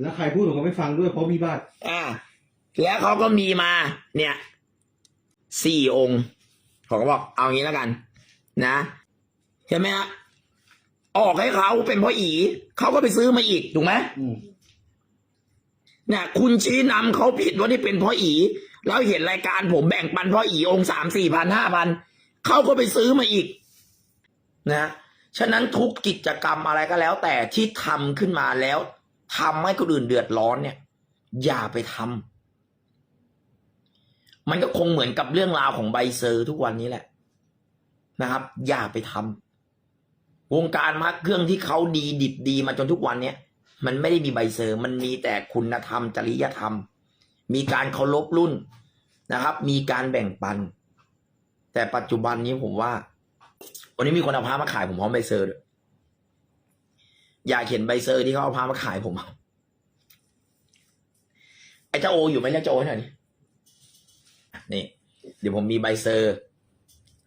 แล้วใครพูดผมก็ไม่ฟังด้วยเพราะมีบัตรอ่าแล้วเขาก็มีมา เนี่ยสี่องค์ผมก็บอกเอางี้แล้วกัน นะใช่ไหมฮะออกให้เขาเป็นพ่ออีเขาก็ไปซื้อมาอีกถูกไหมอืมเนี่ยคุณชี้นำเขาผิดว่านี่เป็นพ่ออีแล้วเห็นรายการผมแบ่งปันพ่ออีองค์สามสี่พันห้าพันเขาก็ไปซื้อมาอีก นะฉะนั้นทุกกิจกรรมอะไรก็แล้ว แต่ที่ทำขึ้นมาแล้ว ทำให้คนอื่นเดือดร้อนเนี่ย อย่าไปทำมันก็คงเหมือนกับเรื่องราวของใบเซอร์ทุกวันนี้แหละ นะครับ อย่าไปทำวงการพักเครื่องที่เขาดีดิบดีมาจนทุกวันเนี้ยมันไม่ได้มีใบเซอร์ มันมีแต่คุณธรรม จริยธรรม มีการเคารพรุ่นนะครับ มีการแบ่งปัน แต่ปัจจุบันนี้ผมว่า วันนี้มีคนเอาพามาขายผมพร้อมใบเซอร์ด้วย อยากเห็นใบเซอร์ที่เขาเอาพามาขายผมไอ้เจ้าโออยู่ไหมเรียกเจ้าโอให้หน่อยนี่ เดี๋ยวผมมีใบเซอร์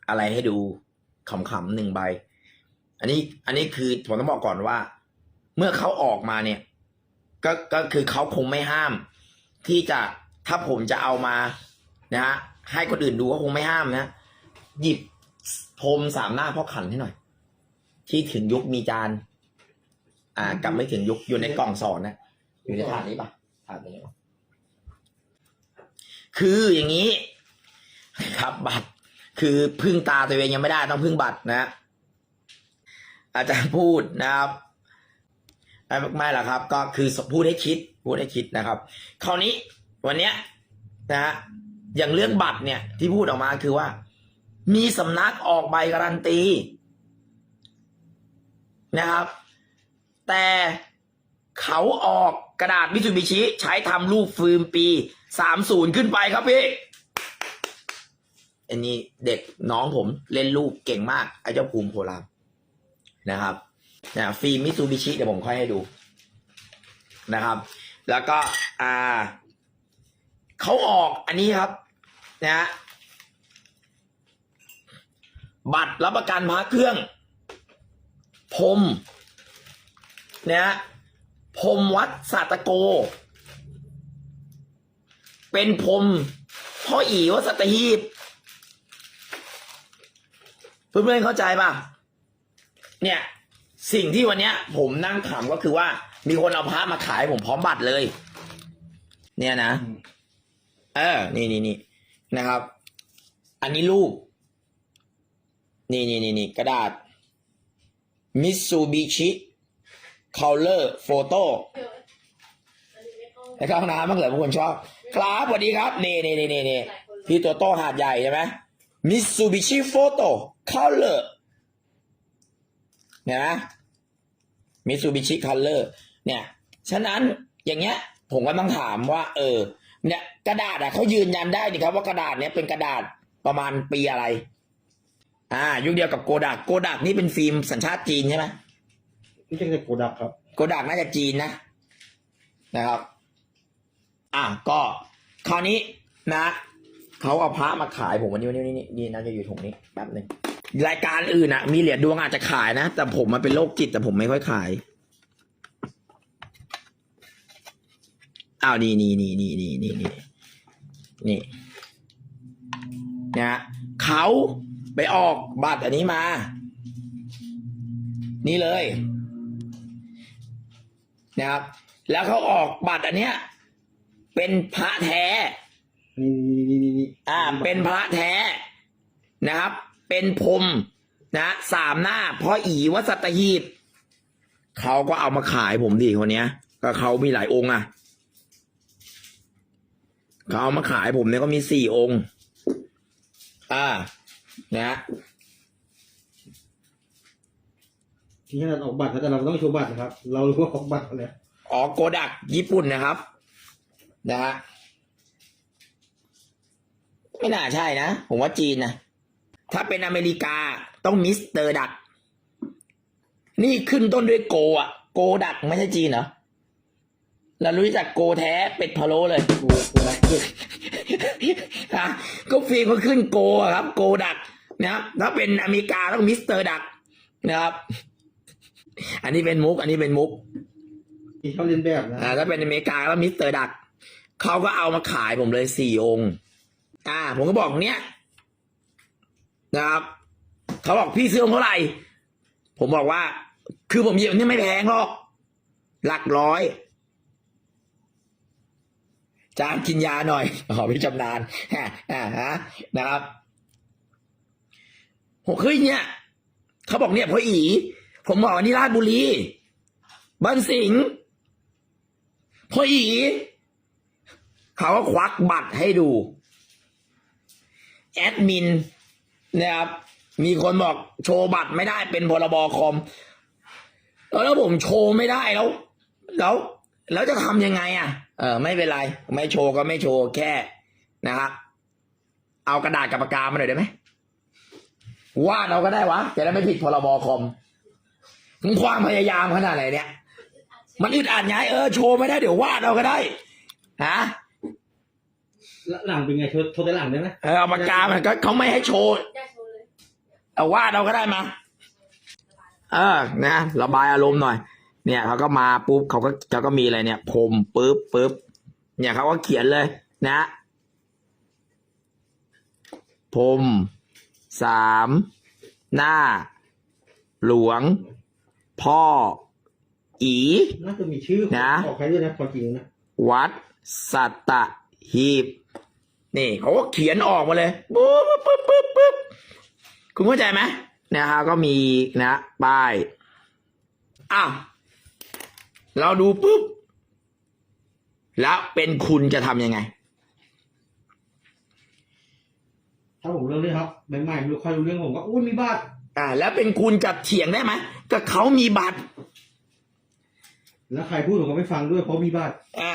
อะไรให้ดูขำๆหนึ่งใบ อันนี้ อันนี้คือผมต้องบอกก่อนว่า เมื่อเขาออกมาเนี่ย ก็ก็คือเขาคงไม่ห้าม ที่จะถ้าผมจะเอามานะฮะให้คนอื่นดูก็คงไม่ห้ามนะหยิบพรมสามหน้าพ่อขันให้หน่อย ที่ถึงยุคมีจาน อ่ากับไม่ถึงยุคอยู่ในกล่องสอนนะอยู่ในถาดนี้ปะถาดนี้ปะคืออย่างนี้ ครับบัตร คือพึ่งตาตัวเองยังไม่ได้ต้องพึ่งบัตรนะ อาจารย์พูดนะครับไม่ไม่หรอกครับ ก็คือพูดให้คิดพูดให้คิดนะครับ คราวนี้วันเนี้ยนะฮะอย่างเรื่องบัตรเนี่ยที่พูดออกมาคือว่า มีสำนักออกใบการันตีนะครับ แต่เขาออกกระดาษมิ t ูบิชิใช้ทำรูปฟิล์มปีสามศูนย์ขึ้นไปครับพี่ อันนี้เด็กน้องผมเล่นรูปเก่งมากไอ้เจ้าภูมิโพลามนะครับนะฟิล์มมิ t ูบิชิเดี๋ยวผมค่อยให้ดูนะครับ แล้วก็อ่าเขาออกอันนี้ครับนะฮะบัตรรับประกันพระเครื่อง พรม นะฮะพรมวัดสัตโก เป็นพรมพ่ออีวัดสัตหีบเพื่อนๆเข้าใจป่ะ เนี่ย สิ่งที่วันเนี้ย ผมนั่งถามก็คือว่า มีคนเอาพระมาขายผมพร้อมบัตรเลย เนี่ยนะอืมเออ นี่นี่นี่นะครับ อันนี้รูป นี่นี่นี่นี่กระดาษ Mitsubishi Color Photo ให้เข้าห้องน้ำบ้างเหรอบางคนชอบ ครับสวัสดีครับนี่นี่นี่นี่นี่พี่ตัวโตหาดใหญ่ใช่ไหม Mitsubishi Photo Color เนี่ยนะ Mitsubishi Color เนี่ย ฉะนั้นอย่างเงี้ย ผมก็ต้องถามว่า เออ เนี่ยกระดาษอะเขายืนยันได้นี่ครับว่ากระดาษเนี้ยเป็นกระดาษประมาณปีอะไร อ่า ยุคเดียวกับโกดัก โกดักนี่เป็นฟิล์มสัญชาติจีนใช่ไหม ไม่ใช่แต่โกดักครับ โกดักน่าจะจีนนะ นะครับ อะก็คราวนี้นะเขาเอาพระมาขายผมวันนี้วันนี้นนี้นี่น่าจะอยู่ถุงนี้แป๊บหนึ่งรายการอื่นอะมีเหรียญดวงอาจจะขายนะ แต่ผมมันเป็นโรคจิตแต่ผมไม่ค่อยขายอ้าวนี่นี่นี่นี่นี่นี่นี่นี่นะเขาไปออกบัตรอันนี้มา นี่เลย นะครับ แล้วเขาออกบัตรอันเนี้ย เป็นพระแท้ นี่นี่นี่นี่อ่า เป็นพระแท้นะครับ เป็นพรมนะสามหน้าพ่ออีวัดสัตหีบเขาก็เอามาขายผมดิคนเนี้ย ก็เขามีหลายองค์อะเขาเอามาขายผมเนี่ยก็มีสี่องค์ อ่า นะ ที่ขนาดออกบัตรนะแต่เราต้องโชว์บัตรนะครับ เรารู้ว่าออกบัตรแล้วออกโกดักญี่ปุ่นนะครับ นะฮะไม่น่าใช่นะ ผมว่าจีนนะถ้าเป็นอเมริกาต้องมิสเตอร์ดัก นี่ขึ้นต้นด้วยโกอะ โกดักไม่ใช่จีนเหรอเรารู้จักโกแท้เป็ดพะโล้เลยโกโกดักด้วยฮะก็ฟิล์มเขาขึ้นโกอะครับ โกดักนะครับถ้าเป็นอเมริกาต้องมิสเตอร์ดักนะครับ อันนี้เป็นมุก อันนี้เป็นมุกที่ชอบเรียนแบบนะอ่าถ้าเป็นอเมริกาก็มิสเตอร์ดักเขาก็เอามาขายผมเลยสี่องค์ อ่า ผมก็บอกเนี้ยนะครับเขาบอกพี่ซื้อองค์เท่าไหร่ ผมบอกว่า คือผมหยิบอันนี่ไม่แพงหรอก หลักร้อยจานกินยาหน่อยอ๋อพี่จำนานฮะอ่าฮะนะครับผมเฮ้ยเนี่ยเขาบอกเนี่ยพ่ออี ผมบอกว่านี่ราชบุรีบ้านสิงห์พ่ออีเขาก็ควักบัตรให้ดู แอดมินนะครับ มีคนบอกโชว์บัตรไม่ได้เป็นพรบคอม แล้วผมโชว์ไม่ได้แล้ว แล้วแล้วจะทำยังไงอะ เออ ไม่เป็นไร ไม่โชว์ก็ไม่โชว์แค่นะครับเอากระดาษกับปากกามาหน่อยได้ไหมวาดเราก็ได้วะจะได้ไม่ผิดพรบคอม ความพยายามขนาดไหนเนี่ย มันอึดอัดไงเออโชว์ไม่ได้เดี๋ยววาดเราก็ได้ฮะหลังเป็นไงโชว์โชว์แต่หลังได้ไหมเออเอาปากกามันก็เขาไม่ให้โชว์ได้โชว์เลยเอาวาดเราก็ได้มาเออนะระบายอารมณ์หน่อย เนี่ยเขาก็มาปุ๊บเขาก็เขาก็มีอะไรเนี่ยพรมปุ๊บปุ๊บเนี่ยเขาก็เขียนเลย นะพรมสามหน้า หลวง พ่อ อี น่าจะมีชื่อของนะของใครด้วยนะของจริงนะวัดสัตหีบ นี่เขาก็เขียนออกมาเลยปุ๊บปุ๊บปุ๊บปุ๊บคุณเข้าใจไหมนะฮะก็มีนะป้ายอ้าวเราดูปุ๊บ แล้วเป็นคุณจะทำยังไง ถ้าผมเรื่องนี้ครับใหม่ๆไม่รู้ใครรู้เรื่องผมก็อุ้ยมีบ้าน อ่า แล้วเป็นคุณจะเถียงได้ไหมก็เขามีบัตร แล้วใครพูดผมก็ไม่ฟังด้วยเพราะมีบ้านอ่า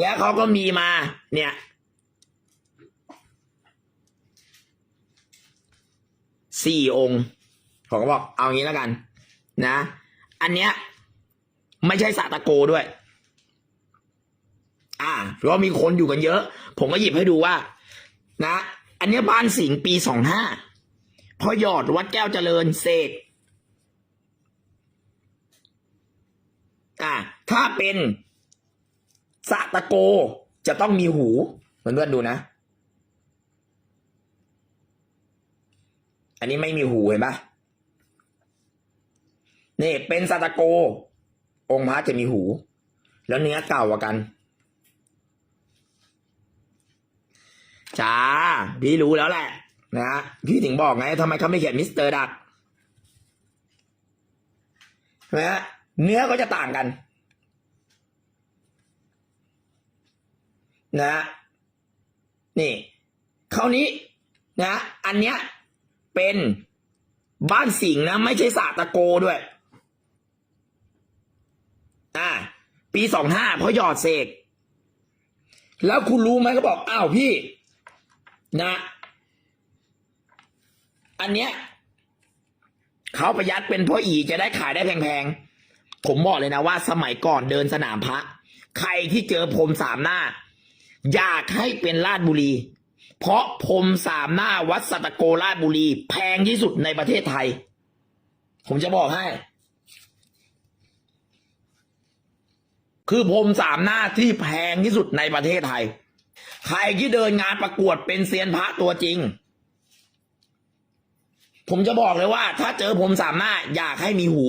แล้วเขาก็มีมา เนี่ย สี่องค์ผมก็บอกเอางี้แล้วกัน นะ อันเนี้ย ไม่ใช่สาตะโกด้วย อ่าเพราะว่ามีคนอยู่กันเยอะ ผมก็หยิบให้ดูว่า นะ อันเนี้ยบ้านสิงห์ปีสองห้า พอหยอดวัดแก้วเจริญเสกอ่า ถ้าเป็นสะตะโกจะต้องมีหูเพื่อนๆดูนะ อันนี้ไม่มีหูเห็นปะนี่เป็นสะตะโก องค์พระจะมีหู แล้วเนื้อเก่ากว่ากันจ้าพี่รู้แล้วแหละ นะพี่ถึงบอกไงทำไมเขาไม่เขียนมิสเตอร์ดักใช่ไหมฮะเนื้อก็จะต่างกัน นะนี่คราวนี้นะ อันเนี้ยเป็นบ้านสิงห์นะ ไม่ใช่สาตะโกด้วยอ่าปีสองห้าเพราะหยอดเสกแล้วคุณรู้ไหมก็บอกอ้าวพี่ นะ อันเนี้ยเขาประหยัดเป็นเพ่ออีจะได้ขายได้แพงๆ ผมบอกเลยนะว่าสมัยก่อนเดินสนามพระ ใครที่เจอพรมสามหน้า อยากให้เป็นราชบุรี เพราะพรมสามหน้าวัดสัตโกราชบุรี แพงที่สุดในประเทศไทย ผมจะบอกให้ คือพรมสามหน้าที่แพงที่สุดในประเทศไทย ใครที่เดินงานประกวดเป็นเซียนพระตัวจริง ผมจะบอกเลยว่า ถ้าเจอผมสามหน้าอยากให้มีหู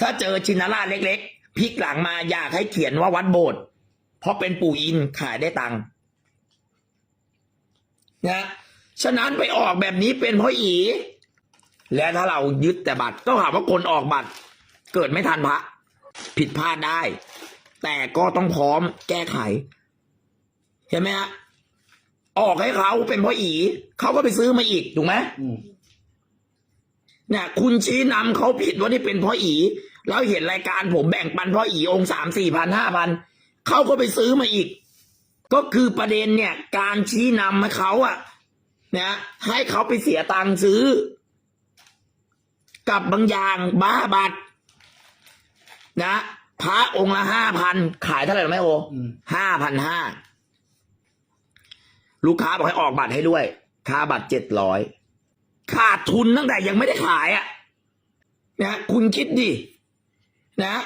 ถ้าเจอชินราชเล็กๆพลิกหลังมาอยากให้เขียนว่าวัดโบสถ์เพราะเป็นปู่อินขายได้ตังค์นะฉะนั้นไปออกแบบนี้เป็นเพราะอี และถ้าเรายึดแต่บัตรก็หาว่าคนออกบัตร เกิดไม่ทันพระ ผิดพลาดได้ แต่ก็ต้องพร้อมแก้ไข ใช่ไหมฮะออกให้เขาเป็นเพราะอี เขาก็ไปซื้อมาอีก ถูกไหม เนี่ยคุณชี้นำเขาผิดว่านี่เป็นเพ่ออี แล้วเห็นรายการผมแบ่งปันเพ่ออีองค์สามสี่พันห้าพันเขาก็ไปซื้อมาอีก ก็คือประเด็นเนี่ย การชี้นำให้เขาอะนะให้เขาไปเสียตังค์ซื้อ กับบางอย่างบ้าบัตรนะพระองค์ละห้าพันขายเท่าไหร่รู้ไหมโออืมห้าพันห้าลูกค้าบอกให้ออกบัตรให้ด้วย ค่าบัตรเจ็ดร้อย ขาดทุนตั้งแต่ยังไม่ได้ขายอะ่ะนะคุณคิดดินะ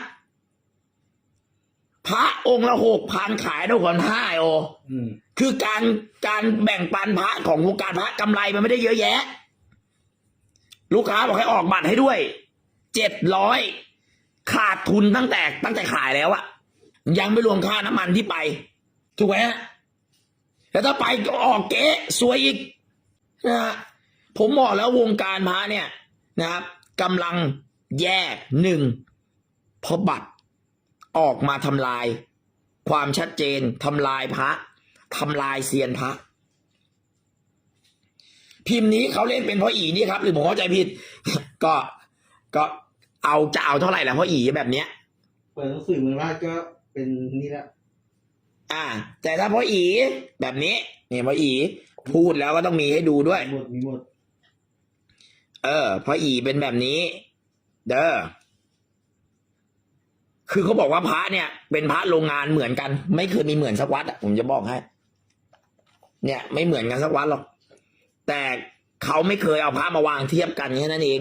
พระองค์ละหกพันขายได้คนห้าโออืมคือการการแบ่งปันพระของวงการพระกำไรมันไม่ได้เยอะแยะ ลูกค้าบอกให้ออกบัตรให้ด้วยเจ็ดร้อยขาดทุนตั้งแต่ตั้งแต่ขายแล้วอะยังไม่รวมค่าน้ำมันที่ไป ถูกไหมฮะแล้วถ้าไปก็ออกเก๊สวยอีกนะฮะ ผมบอกแล้ววงการพระเนี่ยนะครับกำลังแย่หนึ่งเพราะบัตรออกมาทำลาย ความชัดเจนทำลายพระทำลายเซียนพระพิมพ์นี้เขาเล่นเป็นเพราะอีนี่ครับ หรือผมเข้าใจผิด ก็ก็เอาจะเอาเท่าไหร่แล้วเพราะอีแบบเนี้ยเปิดหนังสือเมืองราชก็เป็นนี่ละอ่า แต่ถ้าพ่ออีแบบนี้เนี่ยพ่ออี พูดแล้วก็ต้องมีให้ดูด้วยมีหมดมีหมด เออพ่ออีเป็นแบบนี้ เด้อคือเขาบอกว่าพระเนี่ย เป็นพระโรงงานเหมือนกัน ไม่เคยมีเหมือนสักวัดอะผมจะบอกให้ เนี่ย ไม่เหมือนกันสักวัดหรอก แต่เขาไม่เคยเอาพระมาวางเทียบกันแค่นั้นเอง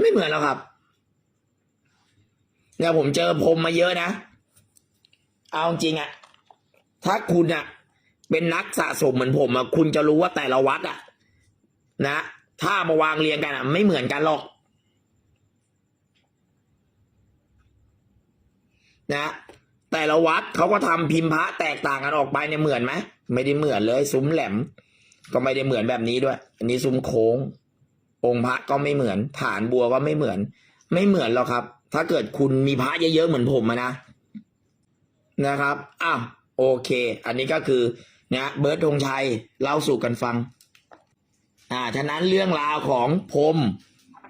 ไม่เหมือนแล้วครับ เนี่ยผมเจอพรมมาเยอะนะ เอาจริงอะถ้าคุณอะ เป็นนักสะสมเหมือนผมอะคุณจะรู้ว่าแต่ละวัดอะนะถ้ามาวางเรียงกันอะไม่เหมือนกันหรอก นะ แต่ละวัดเขาก็ทำพิมพ์พระแตกต่างกันออกไปเนี่ยเหมือนไหมไม่ได้เหมือนเลย ซุ้มแหลม ก็ไม่ได้เหมือนแบบนี้ด้วย อันนี้ซุ้มโค้ง องค์พระก็ไม่เหมือน ฐานบัวก็ไม่เหมือน ไม่เหมือนหรอกครับ ถ้าเกิดคุณมีพระเยอะๆเหมือนผมนะนะครับอ้าวโอเค อันนี้ก็คือ นะเบิร์ดธงชัยเล่าสู่กันฟัง อ่า ฉะนั้นเรื่องราวของพรม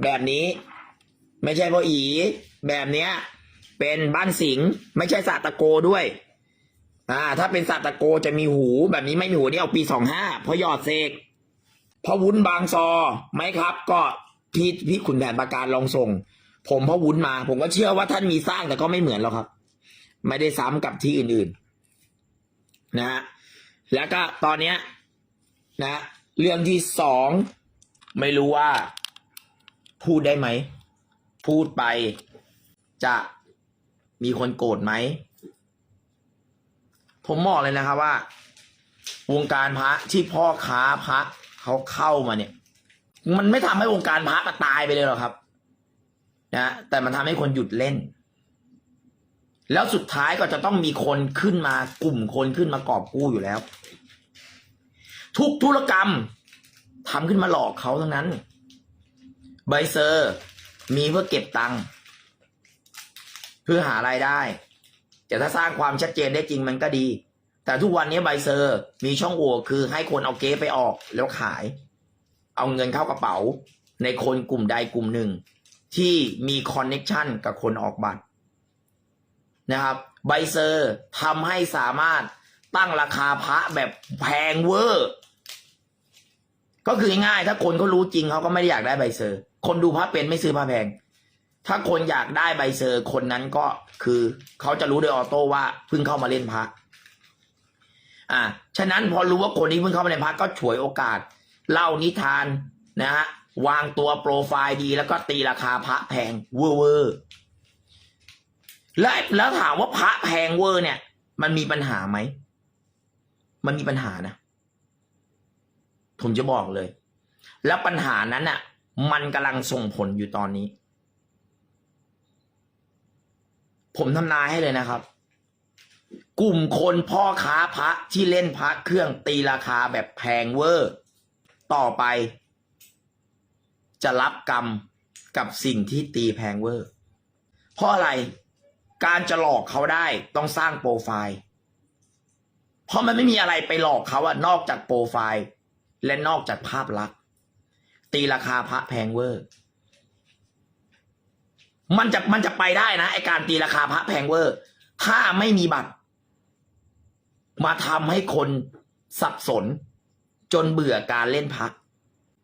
แบบนี้ ไม่ใช่พ่ออีแบบเนี้ย เป็นบ้านสิงไม่ใช่สัตะโกด้วย อ่า ถ้าเป็นสัตะโกจะมีหูแบบนี้ไม่มีหูนี่เอาปีสองห้าพราะหยอดเสกพอวุ้นบางซอไหมครับ ก็พี่พี่ขุนแผนประการลองส่ง ผมพอวุ้นมา ผมก็เชื่อว่าท่านมีสร้างแต่ก็ไม่เหมือนหรอกครับ ไม่ได้ซ้ำกับที่อื่นๆ นะฮะ แล้วก็ตอนเนี้ยนะ เรื่องที่สองไม่รู้ว่า พูดได้ไหม พูดไปจะมีคนโกรธไหม ผมบอกเลยนะครับว่า วงการพระที่พ่อค้าพระเขาเข้ามาเนี่ย มันไม่ทำให้วงการพระมันตายไปเลยหรอกครับ นะแต่มันทำให้คนหยุดเล่น แล้วสุดท้ายก็จะต้องมีคนขึ้นมากลุ่มคนขึ้นมากอบกู้อยู่แล้ว ทุกธุรกรรมทำขึ้นมาหลอกเขาทั้งนั้น ใบเซอร์ มีเพื่อเก็บตังค์เพื่อหารายได้ แต่ถ้าสร้างความชัดเจนได้จริงมันก็ดี แต่ทุกวันนี้ใบเซอร์มีช่องโหว่คือให้คนเอาเก๊ไปออกแล้วขาย เอาเงินเข้ากระเป๋า ในคนกลุ่มใดกลุ่มหนึ่ง ที่มีคอนเน็ชันกับคนออกบัตร นะครับใบเซอร์ทำให้สามารถตั้งราคาพระแบบแพงเวอร์ ก็คือง่ายถ้าคนเขารู้จริงเขาก็ไม่ได้อยากได้ใบเซอร์ คนดูพระเป็นไม่ซื้อพระแพง ถ้าคนอยากได้ใบเซอร์ คนนั้นก็คือเขาจะรู้โดยออโต้ว่าเพิ่งเข้ามาเล่นพระอ่าฉะนั้นพอรู้ว่าคนนี้เพิ่งเข้ามาเล่นพระก็ฉวยโอกาส เล่านิทานนะฮะวางตัวโปรไฟล์ดีแล้วก็ตีราคาพระแพงเวอร์ แล้วแล้วถามว่าพระแพงเวอร์เนี่ย มันมีปัญหาไหม มันมีปัญหานะ ผมจะบอกเลย แล้วปัญหานั้นอะ มันกำลังส่งผลอยู่ตอนนี้ ผมทำนายให้เลยนะครับ กลุ่มคนพ่อค้าพระที่เล่นพระเครื่องตีราคาแบบแพงเวอร์ ต่อไป จะรับกรรมกับสิ่งที่ตีแพงเวอร์ เพราะอะไร การจะหลอกเขาได้ต้องสร้างโปรไฟล์ เพราะมันไม่มีอะไรไปหลอกเขาอะนอกจากโปรไฟล์ และนอกจากภาพลักษณ์ ตีราคาพระแพงเวอร์ มันจะมันจะไปได้นะไอการตีราคาพระแพงเวอร์ ถ้าไม่มีบัตร มาทำให้คนสับสน จนเบื่อการเล่นพระ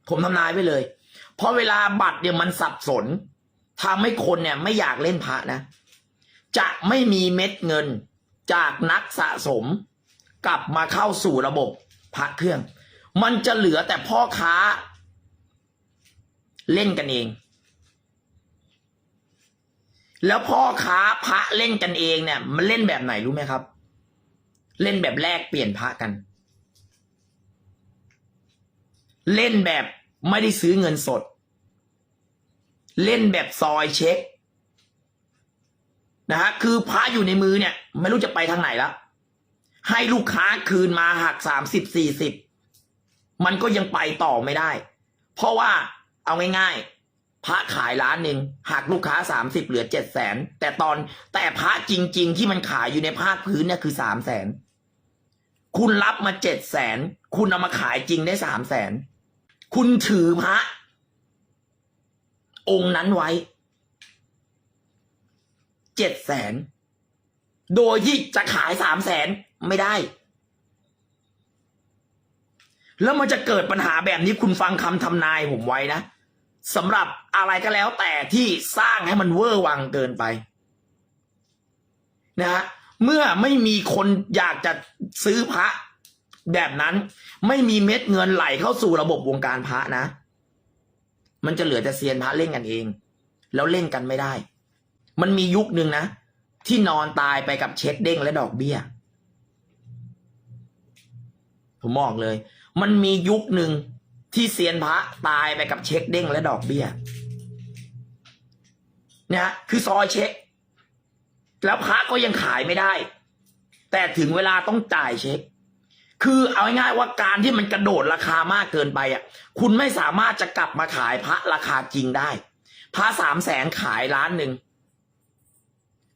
ผมทำนายไว้เลย เพราะเวลาบัตรเนี่ยมันสับสนทำให้คนเนี่ยไม่อยากเล่นพระนะ จะไม่มีเม็ดเงินจากนักสะสม กลับมาเข้าสู่ระบบพระเครื่อง มันจะเหลือแต่พ่อค้า เล่นกันเอง แล้วพ่อค้าพระเล่นกันเองเนี่ย มันเล่นแบบไหนรู้ไหมครับ เล่นแบบแลกเปลี่ยนพระกัน เล่นแบบไม่ได้ซื้อเงินสด เล่นแบบซอยเช็ค นะฮะคือพระอยู่ในมือเนี่ย ไม่รู้จะไปทางไหนแล้วให้ลูกค้าคืนมาหักสามสิบสี่สิบมันก็ยังไปต่อไม่ได้ เพราะว่าเอาง่ายๆพระขายล้านหนึ่งหักลูกค้าสามสิบเหลือเจ็ดแสนแต่ตอนแต่พระจริง ๆ ที่มันขายอยู่ในภาคพื้นเนี่ยคือสามแสนคุณรับมาเจ็ดแสนคุณเอามาขายจริงได้สามแสนคุณถือพระองค์นั้นไว้ เจ็ดแสน โดยที่จะขายสามแสนไม่ได้ แล้วมันจะเกิดปัญหาแบบนี้คุณฟังคำทำนายผมไว้นะสำหรับอะไรก็แล้วแต่ที่สร้างให้มันเวอร์วังเกินไป นะฮะเมื่อไม่มีคนอยากจะซื้อพระแบบนั้น ไม่มีเม็ดเงินไหลเข้าสู่ระบบวงการพระนะ มันจะเหลือแต่เซียนพระเล่นกันเอง แล้วเล่นกันไม่ได้ มันมียุคหนึ่งนะ ที่นอนตายไปกับเช็คเด้งและดอกเบี้ย ผมบอกเลย มันมียุคหนึ่งที่เซียนพระตายไปกับเช็คเด้งและดอกเบี้ยเนี่ยฮะคือซอยเช็ค แล้วพระก็ยังขายไม่ได้ แต่ถึงเวลาต้องจ่ายเช็ค คือเอาง่ายๆว่าการที่มันกระโดดราคามากเกินไปอะ คุณไม่สามารถจะกลับมาขายพระราคาจริงได้ พระสามแสนขายล้านหนึ่ง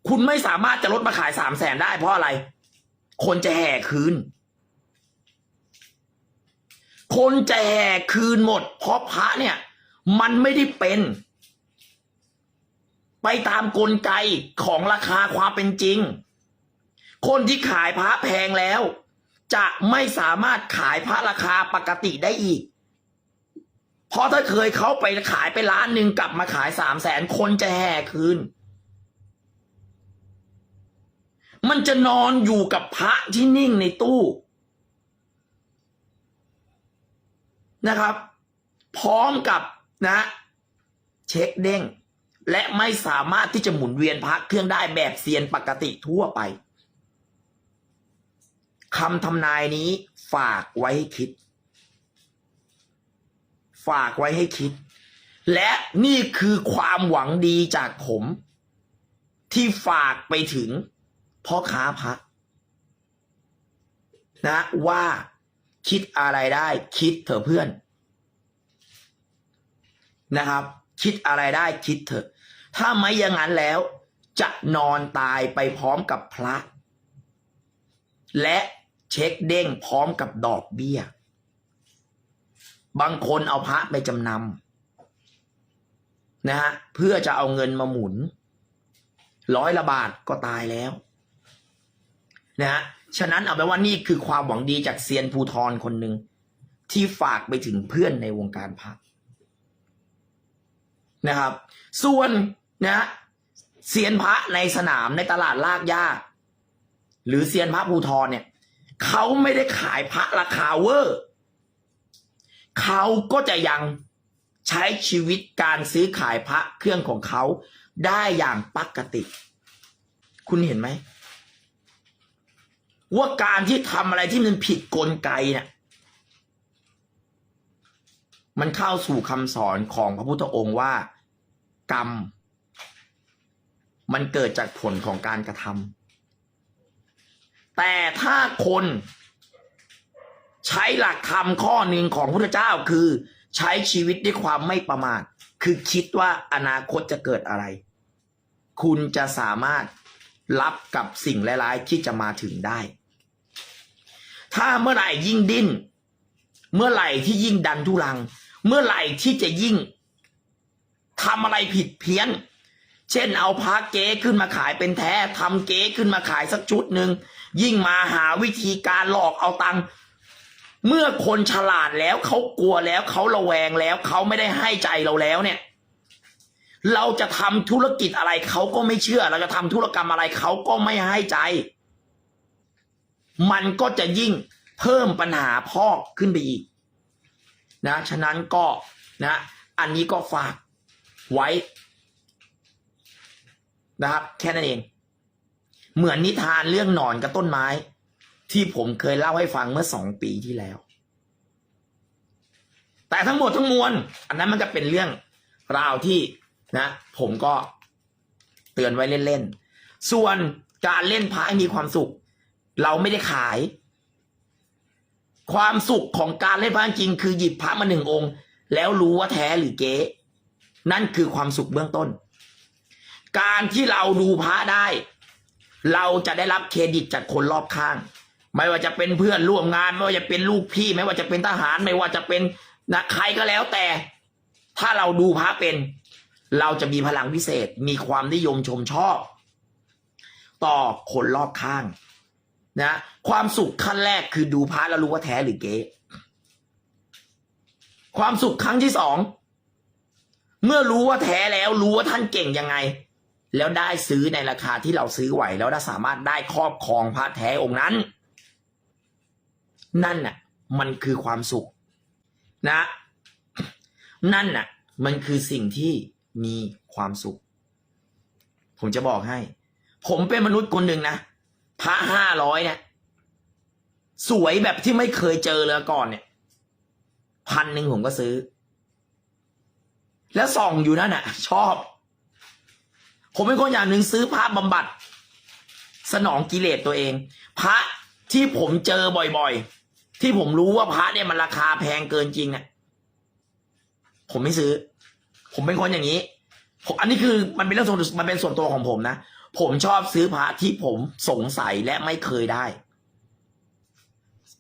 คุณไม่สามารถจะลดมาขายสามแสนได้เพราะอะไร คนจะแห่คืน คนจะแห่คืนหมด เพราะพระเนี่ย มันไม่ได้เป็น ไปตามกลไกของราคาความเป็นจริง คนที่ขายพระแพงแล้ว จะไม่สามารถขายพระราคาปกติได้อีกเพราะถ้าเคยเขาไปขายไปล้านหนึ่งกลับมาขายสามแสนคนจะแห่คืน มันจะนอนอยู่กับพระที่นิ่งในตู้นะครับ พร้อมกับนะ เช็คเด้ง และไม่สามารถที่จะหมุนเวียนพระเครื่องได้แบบเซียนปกติทั่วไปคำทำนายนี้ฝากไว้ให้คิด ฝากไว้ให้คิด และนี่คือความหวังดีจากผม ที่ฝากไปถึง พ่อค้าพระนะว่าคิดอะไรได้ คิดเถอะเพื่อน นะครับ คิดอะไรได้คิดเถอะ ถ้าไม่อย่างนั้นแล้ว จะนอนตายไปพร้อมกับพระ และเช็คเด้งพร้อมกับดอกเบี้ย บางคนเอาพระไปจำนำนะฮะเพื่อจะเอาเงินมาหมุน ร้อยละบาทก็ตายแล้ว นะฮะฉะนั้นเอาไปนว่านี่คือความหวังดีจากเซียนภูทรคนหนึ่งที่ฝากไปถึงเพื่อนในวงการพระนะครับ ส่วนนะเซียนพระในสนามในตลาดลากยาหรือเซียนพระภูทรเนี่ยเขาไม่ได้ขายพระราคาเวอร์เขาก็จะยังใช้ชีวิตการซื้อขายพระเครื่องของเขาได้อย่างปกติ คุณเห็นไหม ว่าการที่ทำอะไรที่มันผิดกลไกเนี่ยมันเข้าสู่คำสอนของพระพุทธองค์ว่า กรรม มันเกิดจากผลของการกระทำแต่ถ้าคนใช้หลักธรรมข้อหนึ่งของพระพุทธเจ้าคือ ใช้ชีวิตด้วยความไม่ประมาท คือคิดว่าอนาคตจะเกิดอะไร คุณจะสามารถรับกับสิ่งร้ายๆที่จะมาถึงได้ ถ้าเมื่อไหร่ยิ่งดิ้น เมื่อไหร่ที่ยิ่งดันทุลัง เมื่อไหร่ที่จะยิ่งทำอะไรผิดเพี้ยน เช่นเอาพระเก๊ขึ้นมาขายเป็นแท้ทำเก๊ขึ้นมาขายสักชุดหนึ่งยิ่งมาหาวิธีการหลอกเอาตังค์เมื่อคนฉลาดแล้วเขากลัวแล้วเขาระแวงแล้วเขาไม่ได้ให้ใจเราแล้วเนี่ย เราจะทำธุรกิจอะไรเขาก็ไม่เชื่อ เราจะทำธุรกรรมอะไรเขาก็ไม่ให้ใจ มันก็จะยิ่งเพิ่มปัญหาพอกขึ้นไปอีกนะฉะนั้นก็นะอันนี้ก็ฝากไว้นะครับ แค่นั้นเอง เหมือนนิทานเรื่องหนอนกับต้นไม้ ที่ผมเคยเล่าให้ฟังเมื่อสองปีที่แล้ว แต่ทั้งหมดทั้งมวล อันนั้นมันจะเป็นเรื่องราวที่นะ ผมก็เตือนไว้เล่นๆ ส่วนการเล่นพระให้มีความสุข เราไม่ได้ขาย ความสุขของการเล่นพระจริง คือหยิบพระมาหนึ่งองค์ แล้วรู้ว่าแท้หรือเก๊นั่นคือความสุขเบื้องต้น การที่เราดูพระได้ เราจะได้รับเครดิตจากคนรอบข้าง ไม่ว่าจะเป็นเพื่อนร่วมงาน ไม่ว่าจะเป็นลูกพี่ ไม่ว่าจะเป็นทหาร ไม่ว่าจะเป็นนะใครก็แล้วแต่ ถ้าเราดูพระเป็น เราจะมีพลังพิเศษ มีความนิยมชมชอบ ต่อคนรอบข้าง นะความสุขขั้นแรกคือดูพระแล้วรู้ว่าแท้หรือเก๊ความสุขครั้งที่สองเมื่อรู้ว่าแท้แล้วรู้ว่าท่านเก่งยังไง แล้วได้ซื้อในราคาที่เราซื้อไหวแล้วได้สามารถได้ครอบครองพระแท้องค์นั้น นั่นน่ะ มันคือความสุข นะ นั่นน่ะ มันคือสิ่งที่มีความสุข ผมจะบอกให้ ผมเป็นมนุษย์คนหนึ่งนะ พระห้าร้อยเนี่ย สวยแบบที่ไม่เคยเจอเลยก่อนเนี่ยพันหนึ่งผมก็ซื้อ แล้วส่องอยู่นั่นน่ะ ชอบ ผมเป็นคนอย่างหนึ่งซื้อพระบำบัด สนองกิเลสตัวเอง พระที่ผมเจอบ่อยๆ ที่ผมรู้ว่าพระเนี่ยมันราคาแพงเกินจริงอะ ผมไม่ซื้อ ผมเป็นคนอย่างนี้ผมอันนี้คือมันเป็นเรื่องส่วนมันเป็นส่วนตัวของผมนะ ผมชอบซื้อพระที่ผมสงสัยและไม่เคยได้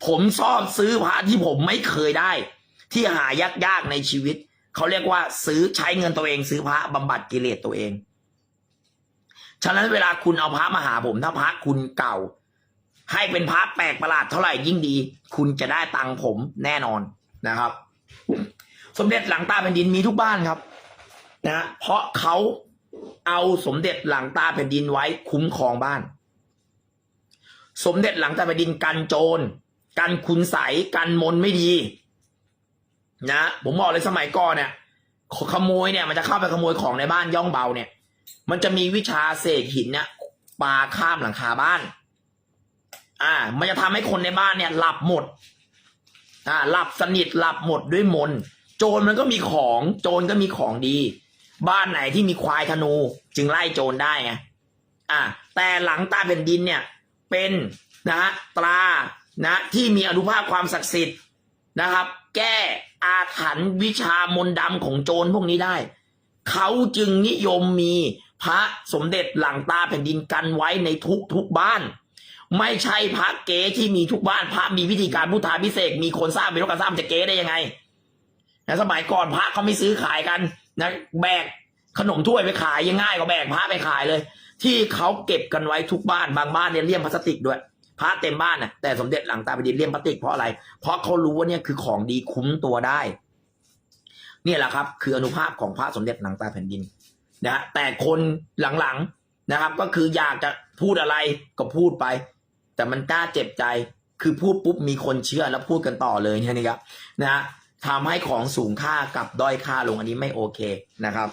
ผมชอบซื้อพระที่ผมไม่เคยได้ ที่หายากๆในชีวิต เขาเรียกว่า ซื้อใช้เงินตัวเอง ซื้อพระบำบัดกิเลสตัวเอง ฉะนั้นเวลาคุณเอาพระมาหาผมถ้าพระคุณเก่า ให้เป็นพระแปลกประหลาดเท่าไหร่ยิ่งดี คุณจะได้ตังค์ผมแน่นอนนะครับ สมเด็จหลังตาแผ่นดินมีทุกบ้านครับ นะ เพราะเขา เอาสมเด็จหลังตาแผ่นดินไว้คุ้มครองบ้าน สมเด็จหลังตาแผ่นดินกันโจร กันคุณใสกันมนไม่ดีนะผมบอกเลยสมัยก่อนเนี่ยขโมยเนี่ยมันจะเข้าไปขโมยของในบ้านย่องเบาเนี่ย มันจะมีวิชาเสกหินเนี่ยปาข้ามหลังคาบ้าน อ่า มันจะทำให้คนในบ้านเนี่ยหลับหมด อ่า หลับสนิทหลับหมดด้วยมน โจรมันก็มีของ โจรก็มีของดี บ้านไหนที่มีควายธนู จึงไล่โจรได้ไงอ่าแต่หลังตาแผ่นดินเนี่ยเป็นนะฮะตรานะที่มีอนุภาพความศักดิ์สิทธิ์นะครับ แก้อาถรรพ์วิชามนต์ดำของโจรพวกนี้ได้ เขาจึงนิยมมีพระสมเด็จหลังตาแผ่นดินกันไว้ในทุกทุกบ้าน ไม่ใช่พระเก๋ที่มีทุกบ้านพระมีวิธีการพุทธาพิเศษมีคนสร้างเป็นโลกสร้างจะเก๋ได้ยังไงนะสมัยก่อนพระเขาไม่ซื้อขายกัน นะแบกขนมถ้วยไปขายยังง่ายกว่าแบกพระไปขายเลย ที่เขาเก็บกันไว้ทุกบ้านบางบ้านเนี่ยเลี่ยมพลาสติกด้วยพระเต็มบ้านน่ะแต่สมเด็จหลังตาแผ่นดินเลี่ยมพลาสติกเพราะอะไร เพราะเขารู้ว่าเนี่ยคือของดีคุ้มตัวได้ เนี่ยแหละครับ คืออนุภาพของพระสมเด็จหลังตาแผ่นดินนะฮะแต่คนหลังๆนะครับ ก็คืออยากจะพูดอะไรก็พูดไป แต่มันกล้าเจ็บใจคือพูดปุ๊บมีคนเชื่อแล้วพูดกันต่อเลยเนี่ยนะครับนะฮะ ทำให้ของสูงค่ากับด้อยค่าลงอันนี้ไม่โอเคนะครับ